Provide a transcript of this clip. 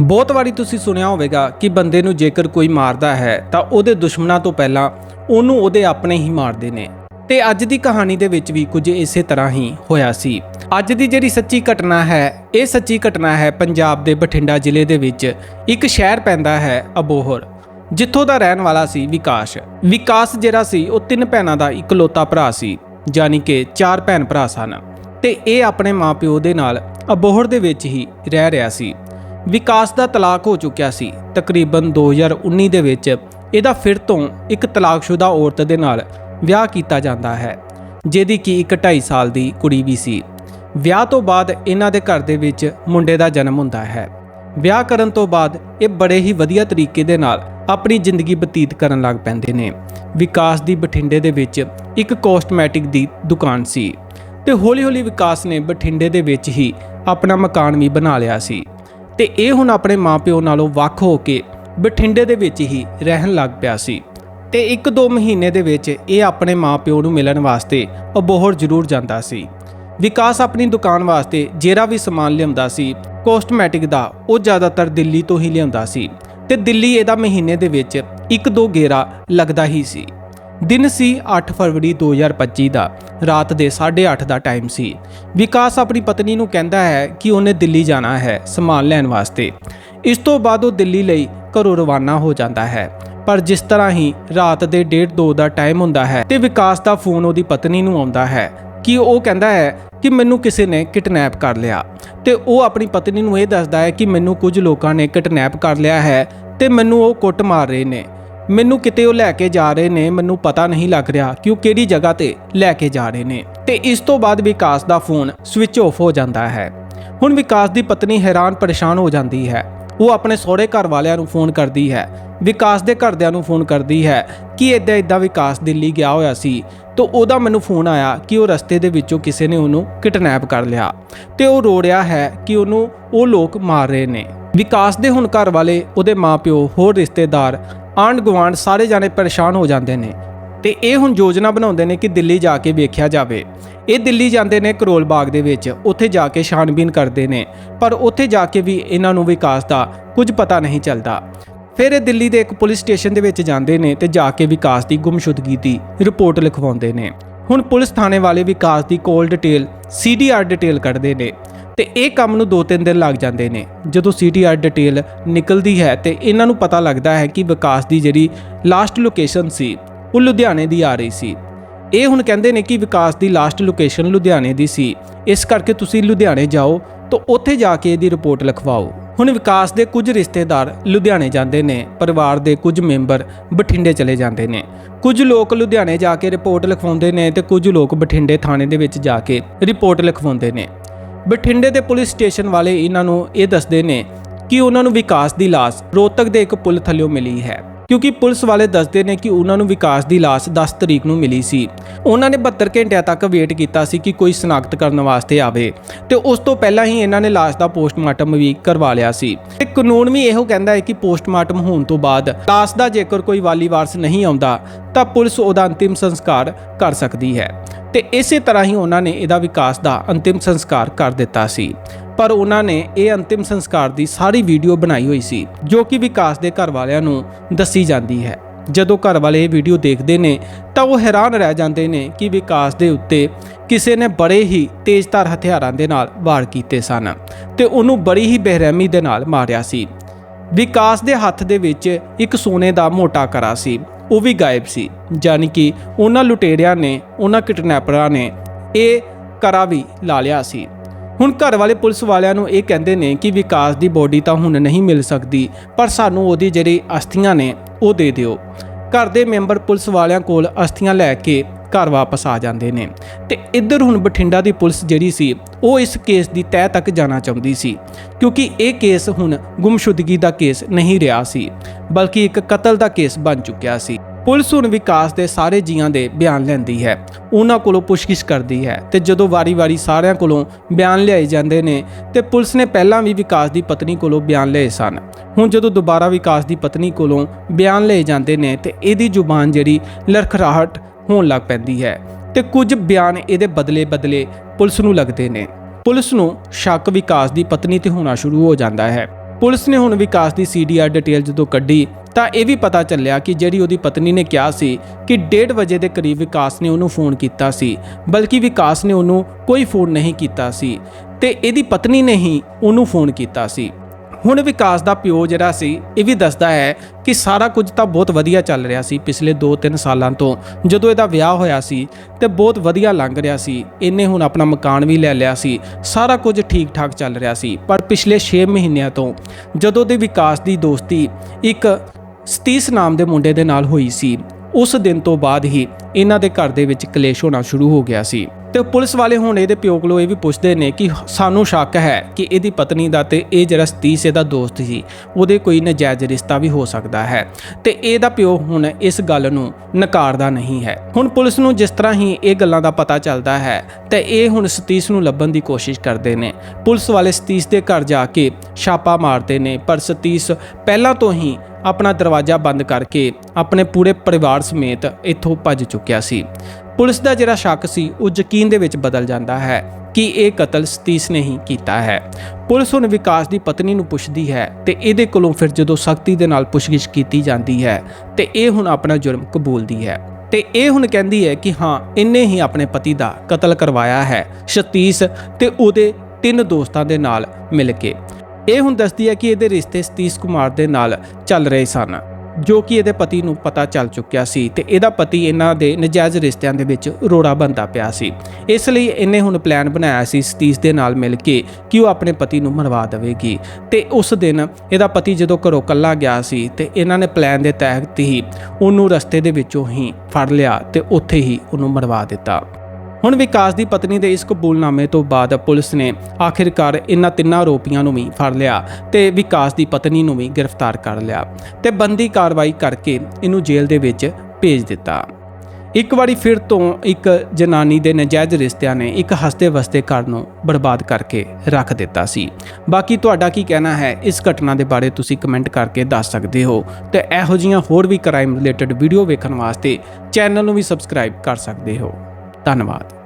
ਬਹੁਤ ਵਾਰੀ ਤੁਸੀਂ ਸੁਣਿਆ ਹੋਵੇਗਾ ਕਿ ਬੰਦੇ ਨੂੰ ਜੇਕਰ ਕੋਈ ਮਾਰਦਾ ਹੈ, ਤਾਂ ਉਹਦੇ ਦੁਸ਼ਮਣਾਂ ਤੋਂ ਪਹਿਲਾਂ ਉਹਨੂੰ ਉਹਦੇ ਆਪਣੇ ਹੀ ਮਾਰਦੇ ਨੇ। ਤੇ ਅੱਜ ਦੀ ਕਹਾਣੀ ਦੇ ਵਿੱਚ ਵੀ ਕੁਝ ਇਸੇ ਤਰ੍ਹਾਂ ਹੀ ਹੋਇਆ ਸੀ। ਅੱਜ ਦੀ ਜਿਹੜੀ ਸੱਚੀ ਘਟਨਾ ਹੈ, ਇਹ ਸੱਚੀ ਘਟਨਾ ਹੈ ਪੰਜਾਬ ਦੇ ਬਠਿੰਡਾ ਜ਼ਿਲ੍ਹੇ ਦੇ ਵਿੱਚ ਇੱਕ ਸ਼ਹਿਰ ਪੈਂਦਾ ਹੈ ਅਬੋਹਰ, ਜਿੱਥੋਂ ਦਾ ਰਹਿਣ ਵਾਲਾ ਸੀ ਵਿਕਾਸ। ਵਿਕਾਸ ਜਿਹੜਾ ਸੀ, ਉਹ ਤਿੰਨ ਭੈਣਾਂ ਦਾ ਇਕਲੌਤਾ ਭਰਾ ਸੀ, ਯਾਨੀ ਕਿ ਚਾਰ ਭੈਣ ਭਰਾ ਸਨ। ਤੇ ਇਹ ਆਪਣੇ ਮਾਪਿਓ ਦੇ ਨਾਲ ਅਬੋਹਰ ਦੇ ਵਿੱਚ ਹੀ ਰਹਿ ਰਿਹਾ ਸੀ। ਵਿਕਾਸ ਦਾ ਤਲਾਕ ਹੋ ਚੁੱਕਿਆ ਸੀ। ਤਕਰੀਬਨ 2019 ਦੇ ਵਿੱਚ ਇਹਦਾ ਫਿਰ ਤੋਂ ਇੱਕ ਤਲਾਕਸ਼ੁਦਾ ਔਰਤ ਦੇ ਨਾਲ ਵਿਆਹ ਕੀਤਾ ਜਾਂਦਾ ਹੈ, ਜਿਹਦੀ ਕਿ ਇੱਕ 2.5 ਸਾਲ ਦੀ ਕੁੜੀ ਵੀ ਸੀ। ਵਿਆਹ ਤੋਂ ਬਾਅਦ ਇਹਨਾਂ ਦੇ ਘਰ ਦੇ ਵਿੱਚ ਮੁੰਡੇ ਦਾ ਜਨਮ ਹੁੰਦਾ ਹੈ। ਵਿਆਹ ਕਰਨ ਤੋਂ ਬਾਅਦ ਇਹ ਬੜੇ ਹੀ ਵਧੀਆ ਤਰੀਕੇ ਦੇ ਨਾਲ ਆਪਣੀ ਜ਼ਿੰਦਗੀ ਬਤੀਤ ਕਰਨ ਲੱਗ ਪੈਂਦੇ ਨੇ। ਵਿਕਾਸ ਦੀ ਬਠਿੰਡੇ ਦੇ ਵਿੱਚ ਇੱਕ ਕੋਸਟਮੈਟਿਕ ਦੀ ਦੁਕਾਨ ਸੀ ਤੇ ਹੌਲੀ-ਹੌਲੀ ਵਿਕਾਸ ਨੇ ਬਠਿੰਡੇ ਦੇ ਵਿੱਚ ਹੀ ਆਪਣਾ ਮਕਾਨ ਵੀ ਬਣਾ ਲਿਆ ਸੀ। ਤੇ ਇਹ ਹੁਣ ਆਪਣੇ ਮਾਪਿਓ ਨਾਲੋਂ ਵੱਖ ਹੋ ਕੇ ਬਠਿੰਡੇ ਦੇ ਵਿੱਚ ਹੀ ਰਹਿਣ ਲੱਗ ਪਿਆ ਸੀ। ਤੇ ਇੱਕ ਦੋ ਮਹੀਨੇ ਦੇ ਵਿੱਚ ਇਹ ਆਪਣੇ ਮਾਪਿਓ ਨੂੰ ਮਿਲਣ ਵਾਸਤੇ ਅਬੋਹਰ ਜ਼ਰੂਰ ਜਾਂਦਾ ਸੀ। ਵਿਕਾਸ ਆਪਣੀ ਦੁਕਾਨ ਵਾਸਤੇ ਜਿਹੜਾ ਵੀ ਸਮਾਨ ਲਿਆਉਂਦਾ ਸੀ, ਕੋਸਟਮੈਟਿਕ ਦਾ, ਉਹ ਜ਼ਿਆਦਾਤਰ ਦਿੱਲੀ ਤੋਂ ਹੀ ਲਿਆਉਂਦਾ ਸੀ। ਤੇ ਦਿੱਲੀ ਇਹਦਾ ਮਹੀਨੇ ਦੇ ਵਿੱਚ ਇੱਕ ਦੋ ਗੇਰਾ ਲੱਗਦਾ ਹੀ ਸੀ। ਦਿਨ ਸੀ 8 ਫਰਵਰੀ 2025 ਦਾ, ਰਾਤ ਦੇ 8:30 ਦਾ ਟਾਈਮ ਸੀ। ਵਿਕਾਸ ਆਪਣੀ ਪਤਨੀ ਨੂੰ ਕਹਿੰਦਾ ਹੈ ਕਿ ਉਹਨੇ ਦਿੱਲੀ ਜਾਣਾ ਹੈ ਸਮਾਨ ਲੈਣ ਵਾਸਤੇ। ਇਸ ਤੋਂ ਬਾਅਦ ਉਹ ਦਿੱਲੀ ਲਈ ਘਰੋਂ ਰਵਾਨਾ ਹੋ ਜਾਂਦਾ ਹੈ। ਪਰ ਜਿਸ ਤਰ੍ਹਾਂ ਹੀ ਰਾਤ ਦੇ 1:30 ਦਾ ਟਾਈਮ ਹੁੰਦਾ ਹੈ ਤੇ ਵਿਕਾਸ ਦਾ ਫੋਨ ਉਹਦੀ ਪਤਨੀ ਨੂੰ ਆਉਂਦਾ ਹੈ ਕਿ ਉਹ ਕਹਿੰਦਾ ਹੈ ਕਿ ਮੈਨੂੰ ਕਿਸੇ ਨੇ ਕਿਡਨੈਪ ਕਰ ਲਿਆ। ਤੇ ਉਹ ਆਪਣੀ ਪਤਨੀ ਨੂੰ ਇਹ ਦੱਸਦਾ ਹੈ ਕਿ ਮੈਨੂੰ ਕੁਝ ਲੋਕਾਂ ਨੇ ਕਿਡਨੈਪ ਕਰ ਲਿਆ ਹੈ ਤੇ ਮੈਨੂੰ ਉਹ ਕੁੱਟ ਮਾਰ ਰਹੇ ਨੇ। ਮੈਨੂੰ ਕਿਤੇ ਉਹ ਲੈ ਕੇ ਜਾ ਰਹੇ ਨੇ, ਮੈਨੂੰ ਪਤਾ ਨਹੀਂ ਲੱਗ ਰਿਹਾ ਕਿ ਉਹ ਕਿਹੜੀ ਜਗ੍ਹਾ ਤੇ ਲੈ ਕੇ ਜਾ ਰਹੇ ਨੇ। ਤੇ ਇਸ ਤੋਂ ਬਾਅਦ ਵਿਕਾਸ ਦਾ ਫੋਨ ਸਵਿਚ ਆਫ ਹੋ ਜਾਂਦਾ ਹੈ। ਹੁਣ ਵਿਕਾਸ ਦੀ ਪਤਨੀ ਹੈਰਾਨ ਪਰੇਸ਼ਾਨ ਹੋ ਜਾਂਦੀ ਹੈ। ਉਹ ਆਪਣੇ ਸਹੁਰੇ ਘਰ ਵਾਲਿਆਂ ਨੂੰ ਫੋਨ ਕਰਦੀ ਹੈ। ਵਿਕਾਸ ਦੇ ਘਰਦਿਆਂ ਨੂੰ ਫੋਨ ਕਰਦੀ ਹੈ ਕਿ ਇਦਾਂ ਇਦਾਂ ਵਿਕਾਸ ਦਿੱਲੀ ਗਿਆ ਹੋਇਆ ਸੀ। ਤਾਂ ਉਹਦਾ ਮੈਨੂੰ ਫੋਨ ਆਇਆ ਕਿ ਉਹ ਰਸਤੇ ਦੇ ਵਿੱਚੋਂ ਕਿਸੇ ਨੇ ਉਹਨੂੰ ਕਿਡਨੈਪ ਕਰ ਲਿਆ। ਤੇ ਉਹ ਰੋ ਰਿਹਾ ਹੈ ਕਿ ਉਹਨੂੰ ਉਹ ਲੋਕ ਮਾਰ ਰਹੇ ਨੇ। ਵਿਕਾਸ ਦੇ ਹੁਣ ਘਰ ਵਾਲੇ ਉਹਦੇ ਮਾਪਿਓ, ਹੋਰ ਰਿਸ਼ਤੇਦਾਰ ਆਂਢ ਗੁਆਂਢ ਸਾਰੇ ਜਾਣੇ ਪਰੇਸ਼ਾਨ ਹੋ ਜਾਂਦੇ ਨੇ। ਤੇ ਇਹ ਹੁਣ ਯੋਜਨਾ ਬਣਾਉਂਦੇ ਨੇ ਕਿ ਦਿੱਲੀ ਜਾ ਕੇ ਵੇਖਿਆ ਜਾਵੇ। ਇਹ ਦਿੱਲੀ ਜਾਂਦੇ ਨੇ ਕਰੋਲ ਬਾਗ ਦੇ ਵਿੱਚ, ਉੱਥੇ ਜਾ ਕੇ ਛਾਣਬੀਨ ਕਰਦੇ ਨੇ। ਪਰ ਉੱਥੇ ਜਾ ਕੇ ਵੀ ਇਹਨਾਂ ਨੂੰ ਵਿਕਾਸ ਦਾ ਕੁਝ ਪਤਾ ਨਹੀਂ ਚੱਲਦਾ। ਫਿਰ ਇਹ ਦਿੱਲੀ ਦੇ ਇੱਕ ਪੁਲਿਸ ਸਟੇਸ਼ਨ ਦੇ ਵਿੱਚ ਜਾਂਦੇ ਨੇ ਤੇ ਜਾ ਕੇ ਵਿਕਾਸ ਦੀ ਗੁੰਮਸ਼ੁਦਗੀ ਦੀ ਰਿਪੋਰਟ ਲਿਖਵਾਉਂਦੇ ਨੇ। ਹੁਣ ਪੁਲਿਸ ਥਾਣੇ ਵਾਲੇ ਵਿਕਾਸ ਦੀ ਕੋਲ ਡਿਟੇਲ, ਸੀਡੀਆਰ ਡਿਟੇਲ ਕੱਢਦੇ ਨੇ। ਤੇ ਇਹ ਕੰਮ ਨੂੰ 2-3 ਦਿਨ ਲੱਗ ਜਾਂਦੇ ਨੇ। ਜਦੋਂ ਸੀਡੀਆਰ ਡਿਟੇਲ ਨਿਕਲਦੀ ਹੈ ਤੇ ਇਹਨਾਂ ਨੂੰ ਪਤਾ ਲੱਗਦਾ ਹੈ ਕਿ ਵਿਕਾਸ ਦੀ ਜਿਹੜੀ ਲਾਸਟ ਲੋਕੇਸ਼ਨ ਸੀ, ਉਹ ਲੁਧਿਆਣੇ ਦੀ ਆ ਰਹੀ ਸੀ। ਇਹ ਹੁਣ ਕਹਿੰਦੇ ਨੇ ਕਿ ਵਿਕਾਸ ਦੀ ਲਾਸਟ ਲੋਕੇਸ਼ਨ ਲੁਧਿਆਣੇ ਦੀ ਸੀ। ਇਸ ਕਰਕੇ ਤੁਸੀਂ ਲੁਧਿਆਣੇ ਜਾਓ ਤਾਂ ਉੱਥੇ ਜਾ ਕੇ ਇਹਦੀ ਰਿਪੋਰਟ ਲਿਖਵਾਓ। ਹੁਣ ਵਿਕਾਸ ਦੇ ਕੁਝ ਰਿਸ਼ਤੇਦਾਰ ਲੁਧਿਆਣੇ ਜਾਂਦੇ ਨੇ, ਪਰਿਵਾਰ ਦੇ ਕੁਝ ਮੈਂਬਰ ਬਠਿੰਡੇ ਚਲੇ ਜਾਂਦੇ ਨੇ। ਕੁਝ ਲੋਕ ਲੁਧਿਆਣੇ ਜਾ ਕੇ ਰਿਪੋਰਟ ਲਿਖਵਾਉਂਦੇ ਨੇ ਤੇ ਕੁਝ ਲੋਕ ਬਠਿੰਡੇ ਥਾਣੇ ਦੇ ਵਿੱਚ ਜਾ ਕੇ ਰਿਪੋਰਟ ਲਿਖਵਾਉਂਦੇ ਨੇ। ਬਠਿੰਡੇ ਦੇ ਪੁਲਿਸ ਸਟੇਸ਼ਨ ਵਾਲੇ ਇਹਨਾਂ ਨੂੰ ਇਹ ਦੱਸਦੇ ਨੇ ਕਿ ਉਹਨਾਂ ਨੂੰ ਵਿਕਾਸ ਦੀ ਲਾਸ਼ ਰੋਹਤਕ ਦੇ ਇੱਕ ਪੁਲ ਥੱਲਿਓਂ ਮਿਲੀ ਹੈ। ਕਿਉਂਕਿ ਪੁਲਿਸ ਵਾਲੇ ਦੱਸਦੇ ਨੇ ਕਿ ਉਹਨਾਂ ਨੂੰ ਵਿਕਾਸ ਦੀ ਲਾਸ਼ 10 ਤਰੀਕ ਨੂੰ ਮਿਲੀ ਸੀ। ਉਹਨਾਂ ਨੇ 72 ਘੰਟਿਆਂ ਤੱਕ ਵੇਟ ਕੀਤਾ ਸੀ ਕਿ ਕੋਈ ਸ਼ਨਾਖਤ ਕਰਨ ਵਾਸਤੇ ਆਵੇ ਤੇ ਉਸ ਤੋਂ ਪਹਿਲਾਂ ਹੀ ਇਹਨਾਂ ਨੇ ਲਾਸ਼ ਦਾ ਪੋਸਟਮਾਰਟਮ ਵੀ ਕਰਵਾ ਲਿਆ ਸੀ। ਤੇ ਕਾਨੂੰਨ ਵੀ ਇਹੋ ਕਹਿੰਦਾ ਹੈ ਕਿ ਪੋਸਟਮਾਰਟਮ ਹੋਣ ਤੋਂ ਬਾਅਦ ਲਾਸ਼ ਦਾ ਜੇਕਰ ਕੋਈ ਵਾਲੀ ਵਾਰਸ ਨਹੀਂ ਆਉਂਦਾ, ਤਾਂ ਪੁਲਿਸ ਉਹਦਾ ਅੰਤਿਮ ਸੰਸਕਾਰ ਕਰ ਸਕਦੀ ਹੈ। ਤੇ ਇਸੇ ਤਰ੍ਹਾਂ ਹੀ ਉਹਨਾਂ ਨੇ ਇਹਦਾ ਵਿਕਾਸ ਦਾ ਅੰਤਿਮ ਸੰਸਕਾਰ ਕਰ ਦਿੱਤਾ ਸੀ। ਪਰ ਉਹਨਾਂ ਨੇ ਇਹ ਅੰਤਿਮ ਸੰਸਕਾਰ ਦੀ ਸਾਰੀ ਵੀਡੀਓ ਬਣਾਈ ਹੋਈ ਸੀ, ਜੋ ਕਿ ਵਿਕਾਸ ਦੇ ਘਰ ਵਾਲਿਆਂ ਨੂੰ ਦੱਸੀ ਜਾਂਦੀ ਹੈ। ਜਦੋਂ ਘਰ ਵਾਲੇ ਇਹ ਵੀਡੀਓ ਦੇਖਦੇ ਨੇ, ਤਾਂ ਉਹ ਹੈਰਾਨ ਰਹਿ ਜਾਂਦੇ ਨੇ ਕਿ ਵਿਕਾਸ ਦੇ ਉੱਤੇ ਕਿਸੇ ਨੇ ਬੜੇ ਹੀ ਤੇਜ਼ਧਾਰ ਹਥਿਆਰਾਂ ਦੇ ਨਾਲ ਵਾਰ ਕੀਤੇ ਸਨ ਤੇ ਉਹਨੂੰ ਬੜੀ ਹੀ ਬੇਰਹਿਮੀ ਦੇ ਨਾਲ ਮਾਰਿਆ ਸੀ। ਵਿਕਾਸ ਦੇ ਹੱਥ ਦੇ ਵਿੱਚ ਇੱਕ ਸੋਨੇ ਦਾ ਮੋਟਾ ਕਰਾ ਸੀ, ਉਹ ਵੀ ਗਾਇਬ ਸੀ, ਯਾਨੀ ਕਿ ਉਹਨਾਂ ਲੁਟੇਰਿਆਂ ਨੇ, ਉਹਨਾਂ ਕਿਡਨੈਪਰਾਂ ਨੇ ਇਹ ਕਰਾ ਵੀ ਲਾ ਲਿਆ ਸੀ। ਹੁਣ ਘਰ ਵਾਲੇ ਪੁਲਿਸ ਵਾਲਿਆਂ ਨੂੰ ਇਹ ਕਹਿੰਦੇ ਨੇ ਕਿ ਵਿਕਾਸ ਦੀ ਬੋਡੀ ਤਾਂ ਹੁਣ ਨਹੀਂ ਮਿਲ ਸਕਦੀ, ਪਰ ਸਾਨੂੰ ਉਹਦੀ ਜਿਹੜੀ ਅਸਥੀਆਂ ਨੇ, ਉਹ ਦੇ ਦਿਓ। ਘਰ ਦੇ ਮੈਂਬਰ ਪੁਲਿਸ ਵਾਲਿਆਂ ਕੋਲ ਅਸਥੀਆਂ ਲੈ ਕੇ ਘਰ ਵਾਪਸ ਆ ਜਾਂਦੇ ਨੇ। ਤੇ ਇੱਧਰ ਹੁਣ ਬਠਿੰਡਾ ਦੀ ਪੁਲਿਸ ਜਿਹੜੀ ਸੀ, ਉਹ ਇਸ ਕੇਸ ਦੀ ਤਹਿ ਤੱਕ ਜਾਣਾ ਚਾਹੁੰਦੀ ਸੀ, ਕਿਉਂਕਿ ਇਹ ਕੇਸ ਹੁਣ ਗੁੰਮਸ਼ੁਦਗੀ ਦਾ ਕੇਸ ਨਹੀਂ ਰਿਹਾ ਸੀ, ਬਲਕਿ ਇੱਕ ਕਤਲ ਦਾ ਕੇਸ ਬਣ ਚੁੱਕਿਆ ਸੀ। ਪੁਲਿਸ ਹੁਣ ਵਿਕਾਸ ਦੇ ਸਾਰੇ ਜੀਆਂ ਦੇ ਬਿਆਨ ਲੈਂਦੀ ਹੈ। ਉਹਨਾਂ ਕੋਲੋਂ ਪੁੱਛਗਿੱਛ ਕਰਦੀ ਹੈ ਤੇ ਜਦੋਂ ਵਾਰੀ-ਵਾਰੀ ਸਾਰਿਆਂ ਕੋਲੋਂ ਬਿਆਨ ਲਿਆਏ ਜਾਂਦੇ ਨੇ ਤੇ ਪੁਲਿਸ ਨੇ ਪਹਿਲਾਂ ਵੀ ਵਿਕਾਸ ਦੀ ਪਤਨੀ ਕੋਲੋਂ ਬਿਆਨ ਲਏ ਸਨ। ਹੁਣ ਜਦੋਂ ਦੁਬਾਰਾ ਵਿਕਾਸ ਦੀ ਪਤਨੀ ਕੋਲੋਂ ਬਿਆਨ ਲਏ ਜਾਂਦੇ ਨੇ ਤੇ ਇਹਦੀ ਜ਼ੁਬਾਨ ਜਿਹੜੀ ਲਰਖਰਾਹਟ ਹੋਣ ਲੱਗ ਪੈਂਦੀ ਹੈ ਤੇ ਕੁਝ ਬਿਆਨ ਇਹਦੇ ਬਦਲੇ-ਬਦਲੇ ਪੁਲਿਸ ਨੂੰ ਲੱਗਦੇ ਨੇ। ਪੁਲਿਸ ਨੂੰ ਸ਼ੱਕ ਵਿਕਾਸ ਦੀ ਪਤਨੀ ਤੇ ਹੋਣਾ ਸ਼ੁਰੂ ਹੋ ਜਾਂਦਾ ਹੈ। ਪੁਲਿਸ ਨੇ ਹੁਣ ਵਿਕਾਸ ਦੀ ਸੀਡੀਆਰ ਡਿਟੇਲ ਜਦੋਂ ਕੱਢੀ, ਤਾਂ ਇਹ ਵੀ ਪਤਾ ਚੱਲਿਆ ਕਿ ਜਿਹੜੀ ਉਹਦੀ ਪਤਨੀ ਨੇ ਕਿਹਾ ਸੀ ਕਿ 1:30 ਵਜੇ ਦੇ ਕਰੀਬ ਵਿਕਾਸ ਨੇ ਉਹਨੂੰ ਫੋਨ ਕੀਤਾ ਸੀ, ਬਲਕਿ ਵਿਕਾਸ ਨੇ ਉਹਨੂੰ ਕੋਈ ਫੋਨ ਨਹੀਂ ਕੀਤਾ ਸੀ ਤੇ ਇਹਦੀ ਪਤਨੀ ਨੇ ਹੀ ਉਹਨੂੰ ਫੋਨ ਕੀਤਾ ਸੀ। ਹੁਣ ਵਿਕਾਸ ਦਾ ਪਿਓ ਜਿਹੜਾ ਸੀ, ਇਹ ਵੀ ਦੱਸਦਾ ਹੈ ਕਿ ਸਾਰਾ ਕੁਝ ਤਾਂ ਬਹੁਤ ਵਧੀਆ ਚੱਲ ਰਿਹਾ ਸੀ ਪਿਛਲੇ 2-3 ਸਾਲਾਂ ਤੋਂ। ਜਦੋਂ ਇਹਦਾ ਵਿਆਹ ਹੋਇਆ ਸੀ ਤੇ ਬਹੁਤ ਵਧੀਆ ਲੰਘ ਰਿਹਾ ਸੀ। ਇਹਨੇ ਹੁਣ ਆਪਣਾ ਮਕਾਨ ਵੀ ਲੈ ਲਿਆ ਸੀ। ਸਾਰਾ ਕੁਝ ਠੀਕ ਠਾਕ ਚੱਲ ਰਿਹਾ ਸੀ। ਪਰ ਪਿਛਲੇ 6 ਮਹੀਨਿਆਂ ਤੋਂ ਜਦੋਂ ਦੇ ਵਿਕਾਸ ਦੀ ਦੋਸਤੀ ਇੱਕ ਸਤੀਸ਼ ਨਾਮ ਦੇ ਮੁੰਡੇ ਦੇ ਨਾਲ ਹੋਈ ਸੀ, ਉਸ ਦਿਨ ਤੋਂ ਬਾਅਦ ਹੀ ਇਹਨਾਂ ਦੇ ਘਰ ਦੇ ਵਿੱਚ ਕਲੇਸ਼ ਹੋਣਾ ਸ਼ੁਰੂ ਹੋ ਗਿਆ ਸੀ। ਤੇ ਪੁਲਿਸ ਵਾਲੇ ਹੁਣ ਇਹਦੇ ਪਿਓ ਕੋਲੋਂ ਇਹ ਵੀ ਪੁੱਛਦੇ ਨੇ ਕਿ ਸਾਨੂੰ ਸ਼ੱਕ ਹੈ ਕਿ ਇਹਦੀ ਪਤਨੀ ਦਾ ਤੇ ਇਹ ਜਿਹੜਾ ਸਤੀਸ਼ ਇਹਦਾ ਦੋਸਤ ਸੀ, ਉਹਦੇ ਕੋਈ ਨਜਾਇਜ਼ ਰਿਸ਼ਤਾ ਵੀ ਹੋ ਸਕਦਾ ਹੈ। ਤੇ ਇਹਦਾ ਪਿਓ ਹੁਣ ਇਸ ਗੱਲ ਨੂੰ ਨਕਾਰਦਾ ਨਹੀਂ ਹੈ। ਹੁਣ ਪੁਲਿਸ ਨੂੰ ਜਿਸ ਤਰ੍ਹਾਂ ਹੀ ਇਹ ਗੱਲਾਂ ਦਾ ਪਤਾ ਚੱਲਦਾ ਹੈ, ਤੇ ਇਹ ਹੁਣ ਸਤੀਸ਼ ਨੂੰ ਲੱਭਣ ਦੀ ਕੋਸ਼ਿਸ਼ ਕਰਦੇ ਨੇ। ਪੁਲਿਸ ਵਾਲੇ ਸਤੀਸ਼ ਦੇ ਘਰ ਜਾ ਕੇ ਛਾਪਾ ਮਾਰਦੇ ਨੇ, ਪਰ ਸਤੀਸ਼ ਪਹਿਲਾਂ ਤੋਂ ਹੀ ਆਪਣਾ ਦਰਵਾਜ਼ਾ ਬੰਦ ਕਰਕੇ ਆਪਣੇ ਪੂਰੇ ਪਰਿਵਾਰ ਸਮੇਤ ਇੱਥੋਂ ਭੱਜ ਚੁੱਕਿਆ ਸੀ। ਪੁਲਿਸ ਦਾ ਜਿਹੜਾ ਸ਼ੱਕ ਸੀ, ਉਹ ਯਕੀਨ ਦੇ ਵਿੱਚ ਬਦਲ ਜਾਂਦਾ ਹੈ ਕਿ ਇਹ ਕਤਲ ਸਤੀਸ਼ ਨੇ ਹੀ ਕੀਤਾ ਹੈ। ਪੁਲਿਸ ਹੁਣ ਵਿਕਾਸ ਦੀ ਪਤਨੀ ਨੂੰ ਪੁੱਛਦੀ ਹੈ ਤੇ ਇਹਦੇ ਕੋਲੋਂ ਫਿਰ ਜਦੋਂ ਸਖਤੀ ਦੇ ਨਾਲ ਪੁੱਛਗਿੱਛ ਕੀਤੀ ਜਾਂਦੀ ਹੈ, ਤੇ ਇਹ ਹੁਣ ਆਪਣਾ ਜੁਰਮ ਕਬੂਲਦੀ ਹੈ। ਤੇ ਇਹ ਹੁਣ ਕਹਿੰਦੀ ਹੈ ਕਿ ਹਾਂ, ਇਹਨੇ ਹੀ ਆਪਣੇ ਪਤੀ ਦਾ ਕਤਲ ਕਰਵਾਇਆ ਹੈ, ਸਤੀਸ਼ ਤੇ ਉਹਦੇ ਤਿੰਨ ਦੋਸਤਾਂ ਦੇ ਨਾਲ ਮਿਲ ਕੇ। ਇਹ ਹੁਣ ਦੱਸਦੀ ਹੈ ਕਿ ਇਹਦੇ ਰਿਸ਼ਤੇ ਸਤੀਸ਼ ਕੁਮਾਰ ਦੇ ਨਾਲ ਚੱਲ ਰਹੇ ਸਨ। ਜੋ ਕਿ ਇਹਦੇ ਪਤੀ ਨੂੰ ਪਤਾ ਚੱਲ ਚੁੱਕਿਆ ਸੀ ਤੇ ਇਹਦਾ ਪਤੀ ਇਹਨਾਂ ਦੇ ਨਜਾਇਜ਼ ਰਿਸ਼ਤਿਆਂ ਦੇ ਵਿੱਚ ਰੋੜਾ ਬੰਦਾ ਪਿਆ ਸੀ। ਇਸ ਲਈ ਇਹਨੇ ਹੁਣ ਪਲਾਨ ਬਣਾਇਆ ਸੀ ਸਤੀਸ਼ ਦੇ ਨਾਲ ਮਿਲ ਕੇ ਕਿ ਉਹ ਆਪਣੇ ਪਤੀ ਨੂੰ ਮਰਵਾ ਦੇਵੇਗੀ। ਤੇ ਉਸ ਦਿਨ ਇਹਦਾ ਪਤੀ ਜਦੋਂ ਘਰੋਂ ਕੱਲਾ ਗਿਆ ਸੀ ਤੇ ਇਹਨਾਂ ਨੇ ਪਲਾਨ ਦੇ ਤਹਿਤ ਹੀ ਉਹਨੂੰ ਰਸਤੇ ਦੇ ਵਿੱਚੋਂ ਹੀ ਫੜ ਲਿਆ ਤੇ ਉੱਥੇ ਹੀ ਉਹਨੂੰ ਮਰਵਾ ਦਿੱਤਾ। ਹੁਣ ਵਿਕਾਸ ਦੀ ਪਤਨੀ ਦੇ ਇਸ ਕਬੂਲਨਾਮੇ ਤੋਂ ਬਾਅਦ ਪੁਲਿਸ ਨੇ ਆਖਿਰਕਾਰ ਇਹਨਾਂ ਤਿੰਨਾਂ ਆਰੋਪੀਆਂ ਨੂੰ ਵੀ ਫੜ ਲਿਆ ਤੇ ਵਿਕਾਸ ਦੀ ਪਤਨੀ ਨੂੰ ਵੀ ਗ੍ਰਿਫਤਾਰ ਕਰ ਲਿਆ ਤੇ ਬੰਦੀ ਕਾਰਵਾਈ ਕਰਕੇ ਇਹਨੂੰ ਜੇਲ੍ਹ ਦੇ ਵਿੱਚ ਭੇਜ ਦਿੱਤਾ। ਇੱਕ ਵਾਰੀ ਫਿਰ ਤੋਂ ਇੱਕ ਜਨਾਨੀ ਦੇ ਨਜਾਇਜ਼ ਰਿਸ਼ਤਿਆਂ ਨੇ ਇੱਕ ਹੱਸਦੇ ਵਸਦੇ ਘਰ ਨੂੰ ਬਰਬਾਦ ਕਰਕੇ ਰੱਖ ਦਿੱਤਾ ਸੀ। ਬਾਕੀ ਤੁਹਾਡਾ ਕੀ ਕਹਿਣਾ ਹੈ? ਇਸ ਘਟਨਾ ਦੇ ਬਾਰੇ ਤੁਸੀਂ ਕਮੈਂਟ ਕਰਕੇ ਦੱਸ ਸਕਦੇ ਹੋ ਤੇ ਇਹੋ ਜੀਆਂ ਹੋਰ ਵੀ ਕ੍ਰਾਈਮ ਰਿਲੇਟਡ ਵੀਡੀਓ ਵੇਖਣ ਵਾਸਤੇ ਚੈਨਲ ਨੂੰ ਵੀ ਸਬਸਕ੍ਰਾਈਬ ਕਰ ਸਕਦੇ ਹੋ। ਧੰਨਵਾਦ।